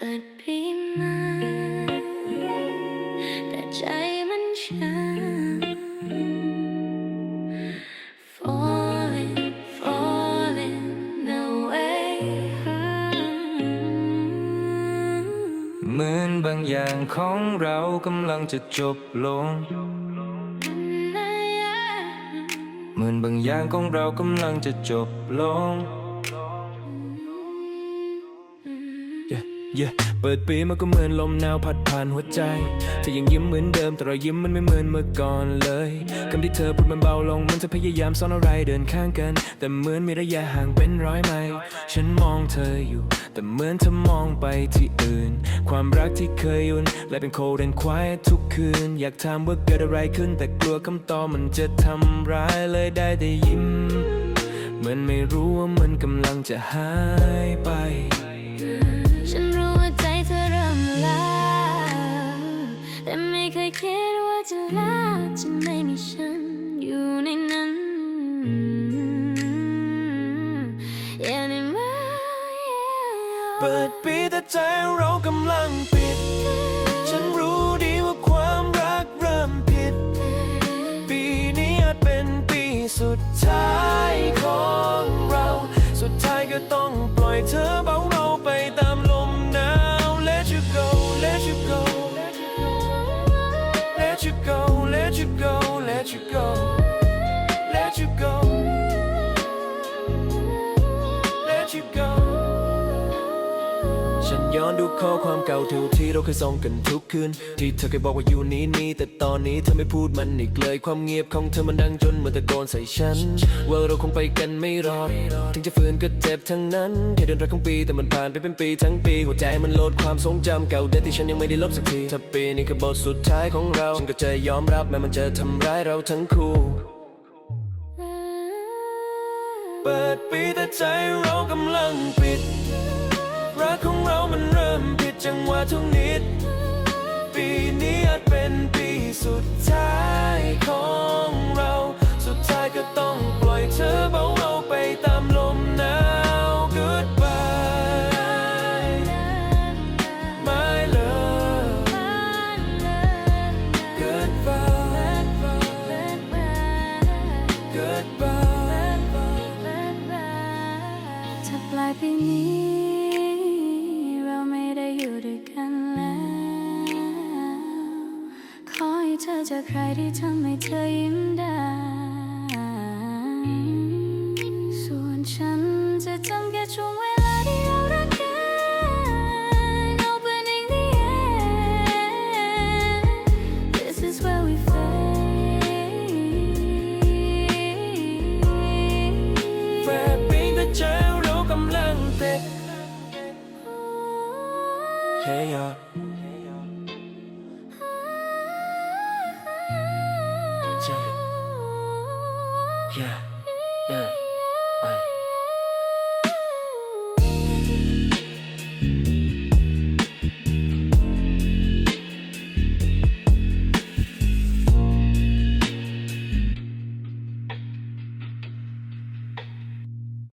เปิดปีมาแต่ใจมันช้า Falling, falling away เหมือนบางอย่างของเรากำลังจะจบลง เหมือนบางอย่างของเรากำลังจะจบลง Yeah, เปิดปีมันก็เหมือนลมหนาวพัดผ่านหัวใจ เธอยังยิ้มเหมือนเดิม แต่รอยยิ้มมันไม่เหมือนเมื่อก่อนเลยคำที่เธอพูดมันเบาลง มันจะพยายามซ่อนอะไรเดินข้างกัน แต่เหมือนมีระยะห่างเป็นร้อยไมล์ฉันมองเธออยู่ แต่เหมือนเธอมองไปที่อื่น ความรักที่เคยยุ่นและเป็น cold and quiet ทุกคืน อยากถามว่าเกิดอะไรขึ้น แต่กลัวคำตอบมันจะทำร้ายเลยได้แต่ยิ้มเหมือนไม่รู้ว่ามันกำลังจะหายไป ใจเรากำลังปิด ฉันรู้ดีว่าความรักเริ่มผิด ปีนี้อาจเป็นปีสุดท้ายของเรา สุดท้ายก็ต้องปล่อยเธอเบาเราไปตามลมหนาว Let you go Let you go Let you go Let you go Let you go ฉันย้อนดูข้อความเก่าที่ที่เราเคยส่งกันทุกคืน ที่เธอเคยบอกว่าอยู่นี้นี่แต่ตอนนี้เธอไม่พูดมันอีกเลย ความเงียบของเธอมันดังจนเหมือนตะโกนใส่ฉัน ว่าเราคงไปกันไม่รอด ถึงจะฝืนก็เจ็บทั้งนั้นแค่เดือนแรกของปีแต่มันผ่านไปเป็นปีทั้งปี หัวใจมันโหลดความทรงจำเก่าเดที่ฉันยังไม่ได้ลบสักทีถ้าปีนี้คือบทสุดท้ายของเรา ฉันก็จะยอมรับแม้มันจะทำร้ายเราทั้งคู่เปิดปีแต่ใจเรากำลังปิด เรามันเริ่มผิดจังหวะทุกนิด ปีนี้อาจเป็นปีสุดท้ายของเรา สุดท้ายก็ต้องปล่อยเธอเบาเาไปตามลมหนาว Goodbye my love Goodbye Goodbye ถ้าปลายปีนี้ ธอเจอใครที่ทำให้เธอยิ้มได้ ส่วนฉันจะจำแค่ช่วงเวลาที่เรารักกัน Opening the end This is where we fade แฝดปีแต่ใจเรากำลังเตะ Hey ya Yeah